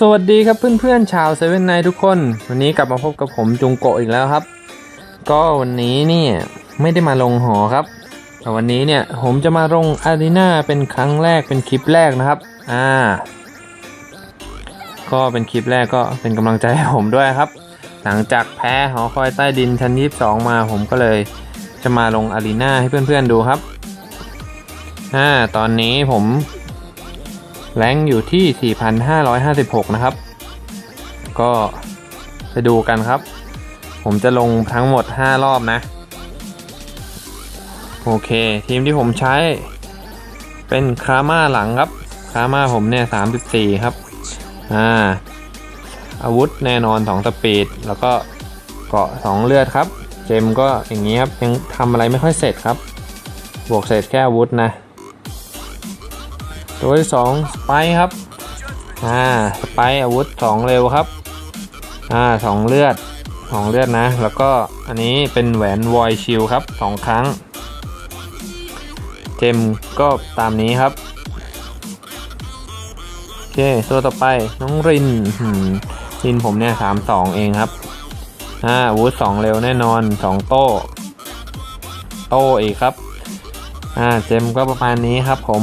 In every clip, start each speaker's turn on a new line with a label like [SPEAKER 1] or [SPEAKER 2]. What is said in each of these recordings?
[SPEAKER 1] สวัสดีครับเพื่อนๆชาวเซเว่นไนทุกคน วันนี้กลับมาพบกับผมจุงโกะอีกแล้วครับ ก็วันนี้เนี่ยไม่ได้มาลงหอครับ แต่วันนี้เนี่ยผมจะมาลงอารีนาเป็นครั้งแรกเป็นคลิปแรกนะครับอ่าก็เป็นคลิปแรกก็เป็นกำลังใจให้ผมด้วยครับ หลังจากแพ้หอคอยใต้ดินชั้น22มาผมก็เลยจะมาลงอารีนาให้เพื่อนๆดูครับอ่าตอนนี้ผม แรงอยู่ที่ 4,556 นะครับ ก็ไปดูกันครับ ผมจะลงทั้งหมด 5 รอบนะ โอเค ทีมที่ผมใช้ เป็นคาม่าหลังครับ คาม่าผมเนี่ย 34 ครับ อ่า อาวุธแน่นอน 2 สปีด แล้วก็เกาะ 2 เลือดครับ เจมก็อย่างนี้ครับ ยังทำอะไรไม่ค่อยเสร็จครับ บวกเศษแค่อาวุธนะ ตัวที่สองสไปครับอ่าสไปอาวุธสองเร็วครับอ่าสองเลือดสองเลือดนะ แล้วก็อันนี้เป็นแหวนวอยชิลครับสองครั้ง เจมก็ตามนี้ครับโอเคตัวต่อไปน้องรินรินผมเนี่ยสามสองเองครับอ่าอาวุธสองเร็วแน่นอนสองโต้โต้อีกครับอ่าเจมก็ประมาณนี้ครับผม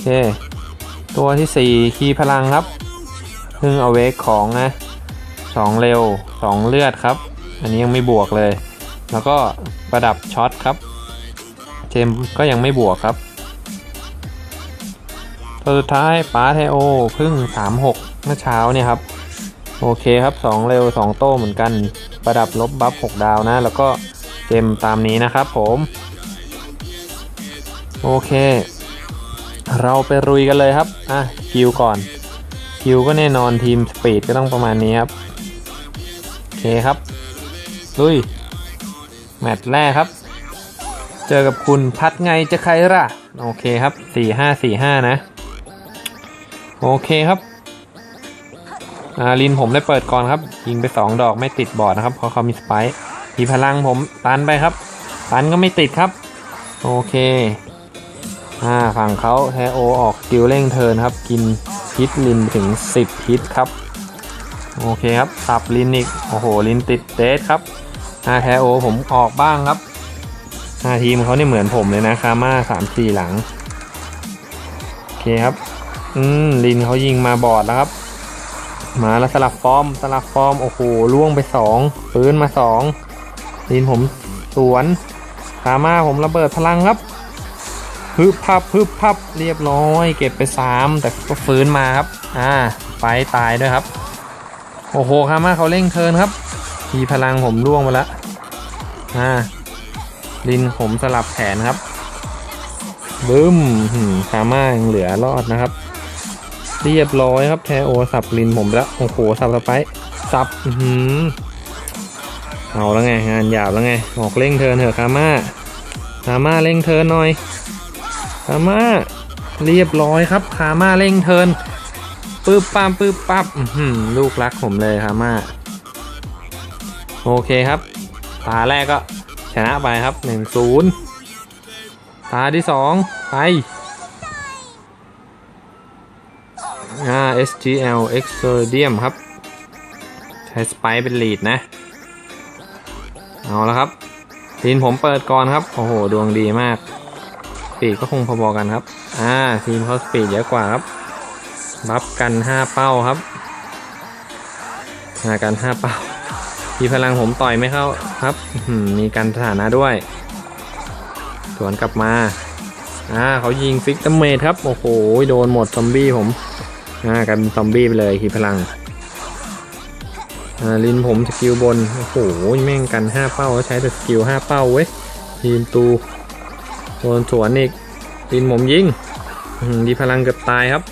[SPEAKER 1] เค ตัวที่ 4 คีพลังครับเพิ่งเอาเวกของนะสองเร็วสองเลือดครับ อันนี้ยังไม่บวกเลย แล้วก็ประดับช็อตครับ เจมก็ยังไม่บวกครับ ตัวสุดท้ายป้าไทโอพิ่ง 36 เมื่อเช้าเนี่ยครับ โอเคครับ 2 เร็ว 2 โต้เหมือนกัน ประดับลบบัฟ 6 ดาวนะ แล้วก็เจมตามนี้นะครับผม โอเค เราไปรุยกันเลยครับ อะคิวก่อน คิวก็แน่นอนทีมสปีดก็ต้องประมาณนี้ครับ โอเคครับ ลุย แมตช์แรกครับ เจอกับคุณพัดไงจะใครล่ะ โอเคครับสี่ห้าสี่ห้านะ โอเคครับอาลินผมได้เปิดก่อนครับ ยิงไป 2 ดอกไม่ติดบอร์ดนะครับเพราะเขามีสไปค์ทีพลังผมตันไปครับ ตันก็ไม่ติดครับ โอเค อ่าฝั่งเขาแทโอออกกิลเร่งเทินครับ กินฮิตลินถึง 10 ฮิตครับ โอเคครับสับลินอีก โอ้โห ลินติดเดสครับอ่าแทโอผมออกบ้างครับอ่าทีมเขาเนี่ยเหมือนผมเลยนะคาม่าสามสี่หลัง โอเคครับ อืม ลินเขายิงมาบอดแล้วครับ มาแล้วสลับฟอร์ม สลับฟอร์ม โอ้โหล่วงไปสองปืนมาสองลินผมสวนคาม่าผมระเบิดพลังครับ พึบพับพึบพับเรียบร้อย เก็บไป 3 แต่ก็ฟื้นมาครับ อ่าไฟตายด้วยครับ โอ้โหคามาเขาเร่งเทินครับ ทีพลังผมร่วงไปแล้วอ่าลินผมสลับแผนครับบึ้มคาม่ายังเหลือรอดนะครับ เรียบร้อยครับแทโอสับลินผมแล้วโอ้โหสับสไปสับอื้อหือเอาแล้วไงงานหยาบแล้วไงออกเร่งเทินเถอะคาม่าคาม่าเร่งเทินหน่อย คาม่าเรียบร้อยครับคาม่าเร่งเทินปื๊บปั๊มปื๊บปั๊บหือลูกรักผมเลยคาม่าโอเคครับตาแรกก็ชนะไปครับ1นศูนย์ตาที่ 2 ไปอ่า SGL Exordium ครับ ใช้สไปเป็นลีดนะ เอาละครับทีมผมเปิดก่อนครับ โอ้โห ดวงดีมาก ปีดก็คงพอๆกันครับ อ่าทีมเขาสปีดเยอะกว่าครับ บัฟกัน5เป้าครับหากัน5เป้าทีพลังผมต่อยไม่เข้าครับ มีการสถานะด้วย สวนกลับมา อ่าเขายิงฟิกตเมทครับ โอ้โห โดนหมดซอมบี้ผม อ่ากลายเป็นซอมบี้ไปเลยทีพลัง อ่าลินผมสกิลบน โอ้โห แม่งกัน5เป้าแล้วใช้แต่สกิล5เป้าเว้ยทีมตู โดนสวนอีกลินผมยิงดีพลังเกือบตายครับ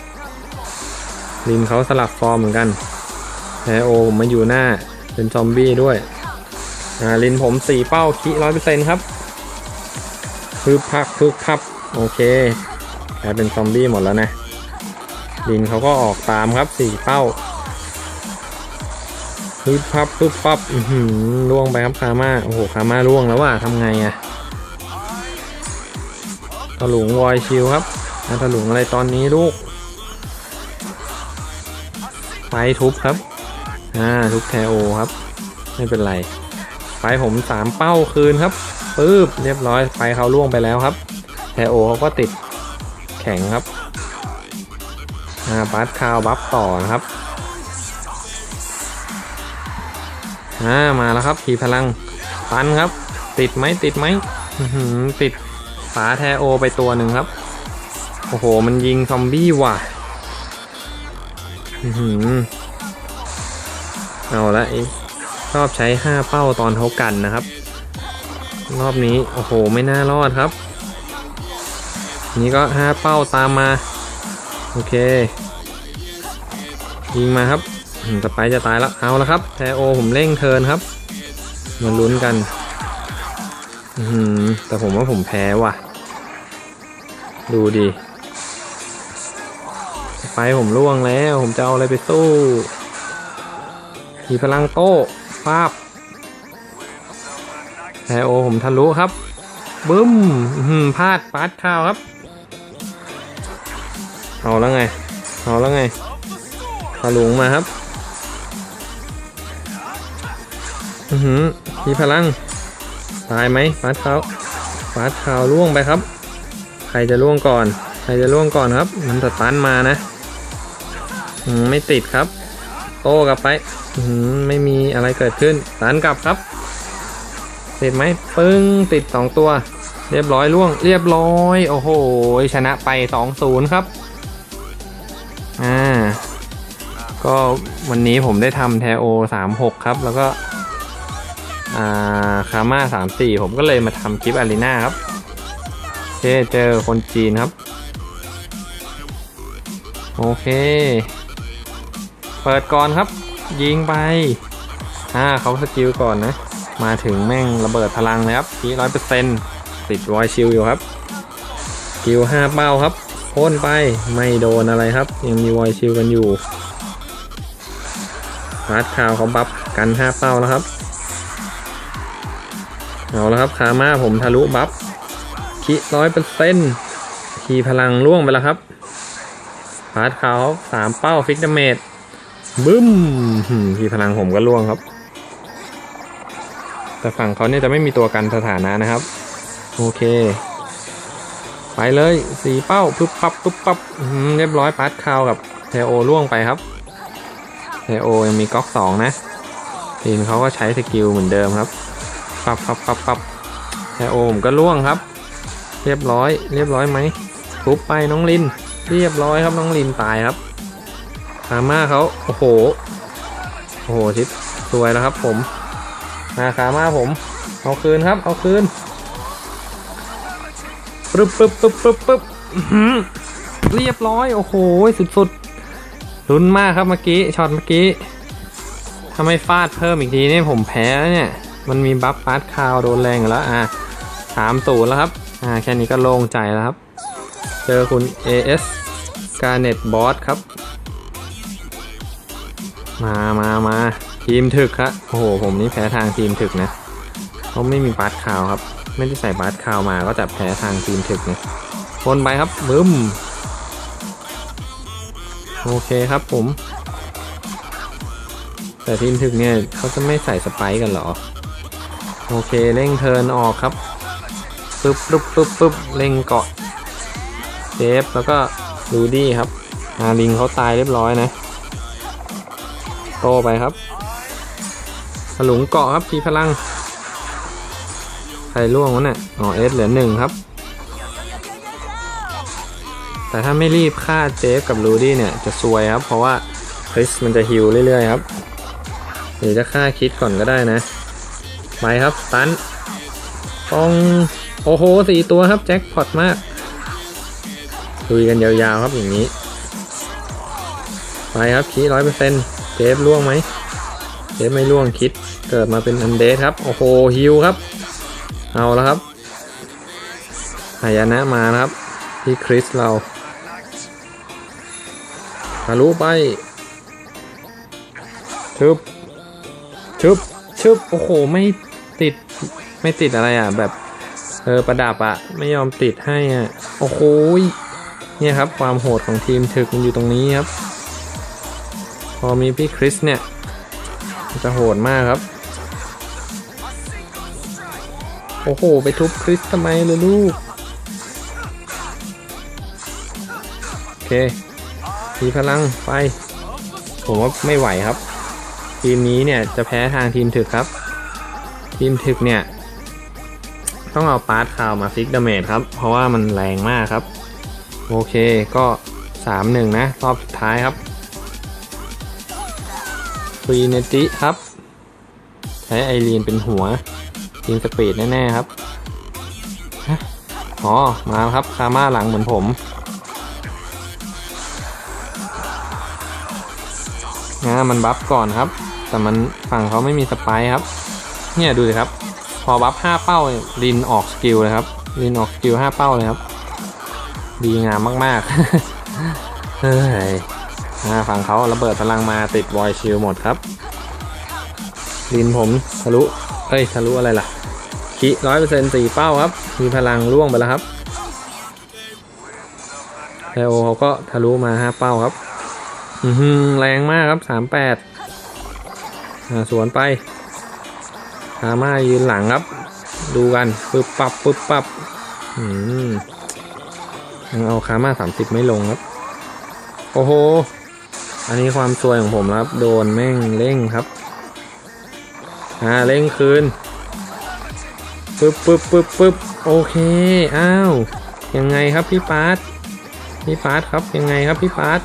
[SPEAKER 1] ลินเขาสลับฟอร์มเหมือนกันแอโอผมมาอยู่หน้าเป็นซอมบี้ด้วยอ่าลินผมสี่เป้าคิร้อยเปอร์เซ็นต์ครับพึบพับพึบพับโอเคกลายเป็นซอมบี้หมดแล้วนะลินเขาก็ออกตามครับสี่เป้าพึบพับพึบพับล่วงไปครับคาม่าโอ้โหคาม่าล่วงแล้วว่ะทำไงอะ ถลุงวอยชิลครับมาถลุงอะไรตอนนี้ลูกไปทุบครับอ่าทุบแทโอครับ ไม่เป็นไรไปผมสามเป้าคืนครับปึ๊บเรียบร้อยไปเขาล่วงไปแล้วครับแทโอเขาก็ติดแข็งครับอ่าบัสคาวบัฟต่อนะครับอ่ามาแล้วครับทีพลังตันครับ ติดไหมติดไหมติด ฝาแทโอไปตัวหนึ่งครับ โอ้โห มันยิงซอมบี้ว่ะเอาละชอบใช้5เป้าตอนเขากันนะครับ รอบนี้ โอ้โห ไม่น่ารอดครับ นี่ก็5เป้าตามมา โอเค ยิงมาครับอืมสไปจะตายแล้ว เอาแล้วครับ แทโอผมเร่งเทินครับมาลุ้นกันอือหือแต่ผมว่าผมแพ้ว่ะ ดูดิไปผมล่วงแล้ว ผมจะเอาอะไรไปสู้มีพลังโต้ฟาบแอโอผมทะลุครับ บึ้มพลาดปาดข้าวครับ เอาแล้วไง เอาแล้วไงถลุมาครับ อือหือมีพลัง ตายไหมฟาดข้าวฟาดข้าวล่วงไปครับ ใครจะล่วงก่อน ใครจะล่วงก่อนครับ มันสตันมานะไม่ติดครับ โต้กลับไปไม่มีอะไรเกิดขึ้นตันกลับครับติดไหมปึ้งติดสองตัว เรียบร้อยล่วง เรียบร้อย โอ้โห ชนะไปสองศูนย์ครับ อ่า ก็วันนี้ผมได้ทำแทโอสามหกครับ แล้วก็ อ่า คาม่าสามสี่ผมก็เลยมาทำคลิปอารีนาครับ เคเจอคนจีนครับ โอเค เปิดก่อนครับ ยิงไป อ่าเขาสกิลก่อนนะ มาถึงแม่งระเบิดพลังเลยครับทีร้อยเปอร์เซ็นต์ติดวอยชิลอยู่ครับสกิลห้าเป้าครับพ่นไปไม่โดนอะไรครับ ยังมีวอยชิลกันอยู่รัดคาวเขาบัฟกันห้าเป้าแล้วครับ เอาแล้วครับคาม่าผมทะลุบัฟ คิร้อยเปอร์เซ็นต์ทีพลังล่วงไปแล้วครับพาร์ทเขาสามเป้าฟิกดาเมจบึ้มหืมทีพลังผมก็ล่วงครับ แต่ฝั่งเขาเนี่ยจะไม่มีตัวกันสถานะนะครับ โอเค ไปเลยสีเป้าปึ๊บปั๊บปึ๊บปั๊บเรียบร้อยพาร์ทคาวกับเทโอล่วงไปครับเทโอยังมีก๊อกสองนะทีมเขาก็ใช้สกิลเหมือนเดิมครับ ปับปับปับปับแอโอมก็ล่วงครับ เรียบร้อย เรียบร้อยไหมทุบไปน้องลิน เรียบร้อยครับน้องลินตายครับคาม่าเขาโอ้โห โอ้โหชิปสวยแล้วครับ ผมมาคาม่าผม เอาคืนครับ เอาคืนปึ๊บปึ๊บปึ๊บปึ๊บปึ๊บเรียบร้อย โอ้โห สุดๆลุ้นมากครับเมื่อกี้ ช็อตเมื่อกี้ถ้าไม่ฟาดเพิ่มอีกทีนี่ผมแพ้แล้วเนี่ย มันมีบัฟฟาดคาวโดนแรงแล้วอะสามศูนย์แล้วครับ อ่าแค่นี้ก็โล่งใจแล้วครับ เจอคุณ AS Garnet Boss ครับ มามามาทีมถึกครับโอ้โห ผมนี่แพ้ทางทีมถึกนะเขาไม่มีบัฟคาวครับ ไม่ได้ใส่บัฟคาวมาก็จะแพ้ทางทีมถึกนะวนไปครับบึ้ม โอเคครับผม แต่ทีมถึกเนี่ยเขาจะไม่ใส่สไปค์กันหรอ โอเคเร่งเทินออกครับ ปึ๊บปึ๊บปึ๊บปึ๊บเร่งเกาะเจฟแล้วก็ลูดี้ครับอาลิงเขาตายเรียบร้อยนะ โตไปครับถลุงเกาะครับทีพลัง ใครล่วงวะเนี่ยอ๋อเอสเหลือหนึ่งครับ แต่ถ้าไม่รีบฆ่าเจฟกับลูดี้เนี่ยจะซวยครับ เพราะว่าคริสมันจะฮิวเรื่อยๆครับหรือจะฆ่าคิดก่อนก็ได้นะ ไปครับตันปอง โอ้โหสี่ตัวครับแจ็คพอตมากลุยกันยาวๆครับอย่างนี้ ไปครับคีร้อยเปอร์เซ็นต์เจฟล่วงไหมเจฟไม่ล่วงคิดเกิดมาเป็นอันเดสครับ โอ้โหฮิวครับ เอาแล้วครับหายนะมานะครับ ที่คริสเราทะลุไปทึบชึบชึบโอ้โห ไม่ติด ไม่ติดอะไรอะ แบบ เออประดับอะไม่ยอมติดให้อะโอ้โหยเนี่ยครับความโหดของทีมถึกมันอยู่ตรงนี้ครับ พอมีพี่คริสเนี่ยมันจะโหดมากครับ โอ้โห ไปทุบคริสทำไมเลยลูก โอเคมีพลังไป ผมว่าไม่ไหวครับ ทีมนี้เนี่ยจะแพ้ทางทีมถึกครับ ทีมถึกเนี่ย ต้องเอาปาร์ตคาวมาฟิกดาเมจครับ เพราะว่ามันแรงมากครับ โอเคก็ 3-1 นะ รอบสุดท้ายครับฟรีเนจิครับ ใช้ไอรีนเป็นหัวทีมสปีดแน่ ๆ ครับฮะอ๋อ มาแล้วครับ คาม่าหลังเหมือนผมนะมันบัฟก่อนครับ แต่มันฝั่งเขาไม่มีสไปครับ เนี่ยดูสิครับ อบัฟ5เป้าเลยลินออกสกิลเลยครับลินออกสกิล5เป้าเลยครับ ดีงามมากๆเฮ้ยฝั่งเขาระเบิดพลังมาติดวอยชิลหมดครับลินผมทะลุเอ้ยทะลุอะไรล่ะคิร้อยเปอร์เซ็นต์สี่เป้าครับ มีพลังร่วงไปแล้วครับเลโอเขาก็ทะลุมาห้าเป้าครับ อืแรงมากครับสามแปดสวนไป คาม่ายืนหลังครับ ดูกันปึ๊บปับปึ๊บปับอืมยังเอาคาม่าสามสิบไม่ลงครับ โอ้โห อันนี้ความซวยของผมครับ โดนแม่งเร่งครับอ่าเร่งคืนปึ๊บปึ๊บปึ๊บปึ๊บโอเค อ้าว ยังไงครับพี่ปาร์ตพี่ปาร์ตครับ ยังไงครับพี่ปาร์ต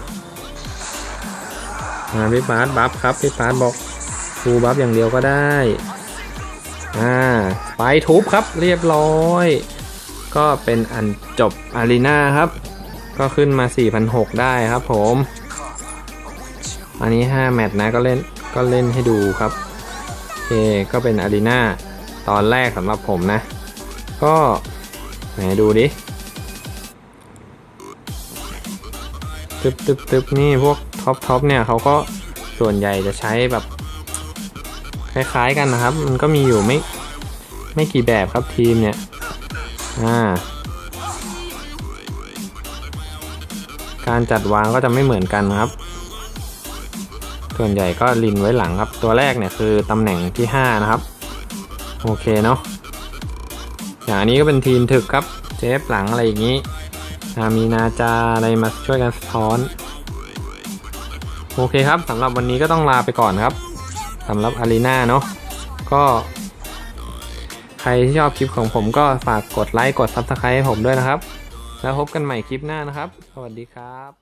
[SPEAKER 1] อ่าพี่ปาร์ตบัฟครับ พี่ปาร์ตบอกฟูบัฟอย่างเดียวก็ได้ อ่าไปทุบครับเรียบร้อย ก็เป็นอันจบอารีนาครับ ก็ขึ้นมา4,600ได้ครับผม อันนี้ 5 แมตช์นะก็เล่นก็เล่นให้ดูครับโอเคก็เป็นอารีนาตอนแรกสำหรับผมนะ ก็ไหนดูดิตึบตึบตึบนี่พวกท็อปท็อปเนี่ยเขาก็ส่วนใหญ่จะใช้แบบ คล้ายๆกันนะครับ มันก็มีอยู่ไม่ไม่กี่แบบครับทีมเนี่ย อ่า การจัดวางก็จะไม่เหมือนกันครับ ส่วนใหญ่ก็ลินไว้หลังครับ ตัวแรกเนี่ยคือตำแหน่งที่ 5 นะครับ โอเคเนาะ อย่างอันนี้ก็เป็นทีมถึกครับ เจฟหลังอะไรอย่างนี้มีนาจาอะไรมาช่วยกันสะท้อน โอเคครับสำหรับวันนี้ก็ต้องลาไปก่อนครับ สำหรับอารีนาเนาะก็ใครที่ชอบคลิปของผมก็ฝากกดไลค์กด Subscribe ให้ผมด้วยนะครับ แล้วพบกันใหม่คลิปหน้านะครับ สวัสดีครับ